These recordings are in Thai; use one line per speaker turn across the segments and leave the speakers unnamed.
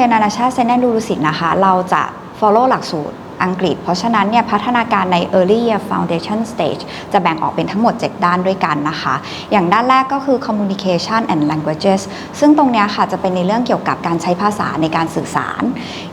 รียนนานาชาติเซนแอนดูรูสิตนะคะ เราจะ follow หลักสูตรอังกฤษ เพราะฉะนั้นเนี่ยพัฒนาการใน early year foundation stage จะแบ่งออกเป็นทั้งหมด 7 ด้านด้วยกันนะคะ อย่างด้านแรกก็คือ communication and languages ซึ่งตรงนี้ค่ะจะเป็นในเรื่องเกี่ยวกับการใช้ภาษาในการสื่อสาร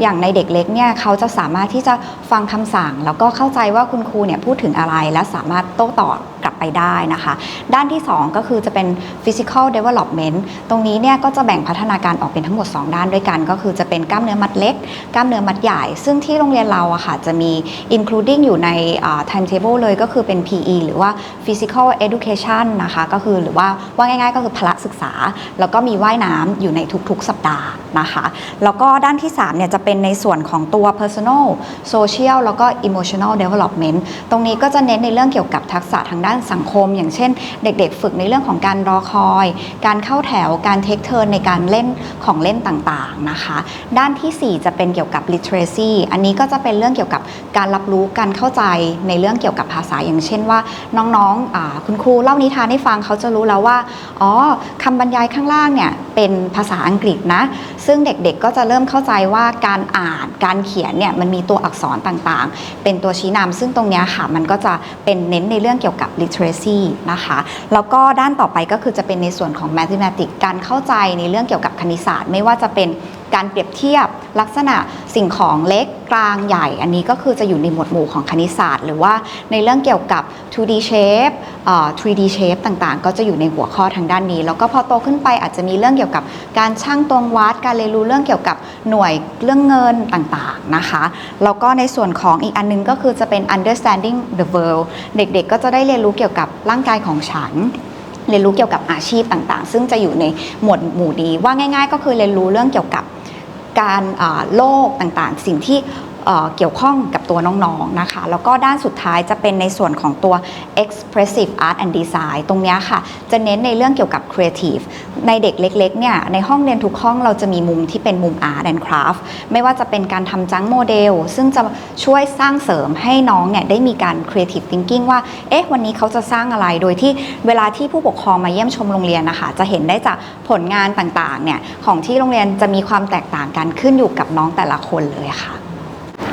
อย่างในเด็กเล็กเนี่ยเขาจะสามารถที่จะฟังคำสั่ง แล้วก็เข้าใจว่าคุณครูเนี่ยพูดถึงอะไรและสามารถโต้ตอบ ลับไปได้นะคะ ด้านที่ 2 ก็คือจะเป็น physical development ตรงนี้เนี่ยก็จะแบ่งพัฒนาการออกเป็นทั้งหมด 2 ด้านด้วยกัน ก็คือจะเป็นกล้ามเนื้อมัดเล็ก กล้ามเนื้อมัดใหญ่ ซึ่งที่โรงเรียนเราอะค่ะจะมี including อยู่ใน timetable เลยก็คือเป็น PE หรือว่า physical education นะคะก็คือหรือว่าว่าง่ายๆ ก็คือพละศึกษา แล้วก็มีว่ายน้ำอยู่ในทุกๆ สัปดาห์นะคะแล้วก็ด้านที่3เนี่ยจะเป็นในส่วนของตัว personal social แล้วก็ emotional development ตรงนี้ก็จะเน้นในเรื่องเกี่ยวกับทักษะทางด้านสังคม อย่างเช่น เด็กๆ ฝึกในเรื่องของการรอคอย การเข้าแถวการเทคเทิร์นในการเล่นของเล่นต่างๆนะคะ ด้านทีสี่ 4 จะเป็นเกี่ยวกับ literacy อันนี้ก็จะเป็นเรื่องเกี่ยวกับการรับรู้การเข้าใจในเรื่องเกี่ยวกับภาษา อย่างเช่นว่าน้องๆคุณครูเล่านิทานให้ฟังเขาจะรู้แล้วว่าอ๋อคำบรรยายข้างล่างเนี่ย เป็นภาษาอังกฤษนะ ซึ่งเด็กๆก็จะเริ่มเข้าใจว่าการอ่านการเขียนเนี่ยมันมีตัวอักษรต่างๆ เป็นตัวชี้นำซึ่งตรงนี้ค่ะ มันก็จะเป็นเน้นในเรื่องเกี่ยวกับ literacy นะคะแล้วก็ด้านต่อไปก็คือจะเป็นในส่วนของ mathematics การเข้าใจในเรื่องเกี่ยวกับคณิตศาสตร์ ไม่ว่าจะเป็น การเปรียบเทียบลักษณะสิ่งของเล็กกลางใหญ่ อันนี้ก็คือจะอยู่ในหมวดหมู่ของคณิตศาสตร์ หรือว่าในเรื่องเกี่ยวกับ 2D shape เอ่อ 3D shape ต่างๆ ก็จะอยู่ในหัวข้อทางด้านนี้ แล้วก็พอโตขึ้นไปอาจจะมีเรื่องเกี่ยวกับการช่างตวงวัด การเรียนรู้เรื่องเกี่ยวกับหน่วยเรื่องเงินต่างๆนะคะ แล้วก็ในส่วนของอีกอันนึงก็คือจะเป็น understanding the world เด็กๆ ก็จะได้เรียนรู้เกี่ยวกับร่างกายของฉันเรียนรู้เกี่ยวกับอาชีพต่างๆ ซึ่งจะอยู่ในหมวดหมู่ดีว่าง่าย ๆ ก็คือเรียนรู้เรื่องเกี่ยวกับ การโรคต่างๆ สิ่งที่ เกี่ยวข้องกับตัวน้องๆนะคะ แล้วก็ด้านสุดท้ายจะเป็นในส่วนของตัว expressive art and design ตรงนี้ค่ะ จะเน้นในเรื่องเกี่ยวกับ creative ในเด็กเล็กๆเนี่ยในห้องเรียนทุกห้องเราจะมีมุมที่เป็นมุม art and craft ไม่ว่าจะเป็นการทำจังโมเดล ซึ่งจะช่วยสร้างเสริมให้น้องเนี่ยได้มีการ creative thinking ว่า เอ๊ะ วันนี้เขาจะสร้างอะไร โดยที่เวลาที่ผู้ปกครองมาเยี่ยมชมโรงเรียนนะคะ จะเห็นได้จากผลงานต่างๆเนี่ยของที่โรงเรียนจะมีความแตกต่างกันขึ้นอยู่กับน้องแต่ละคนเลยค่ะ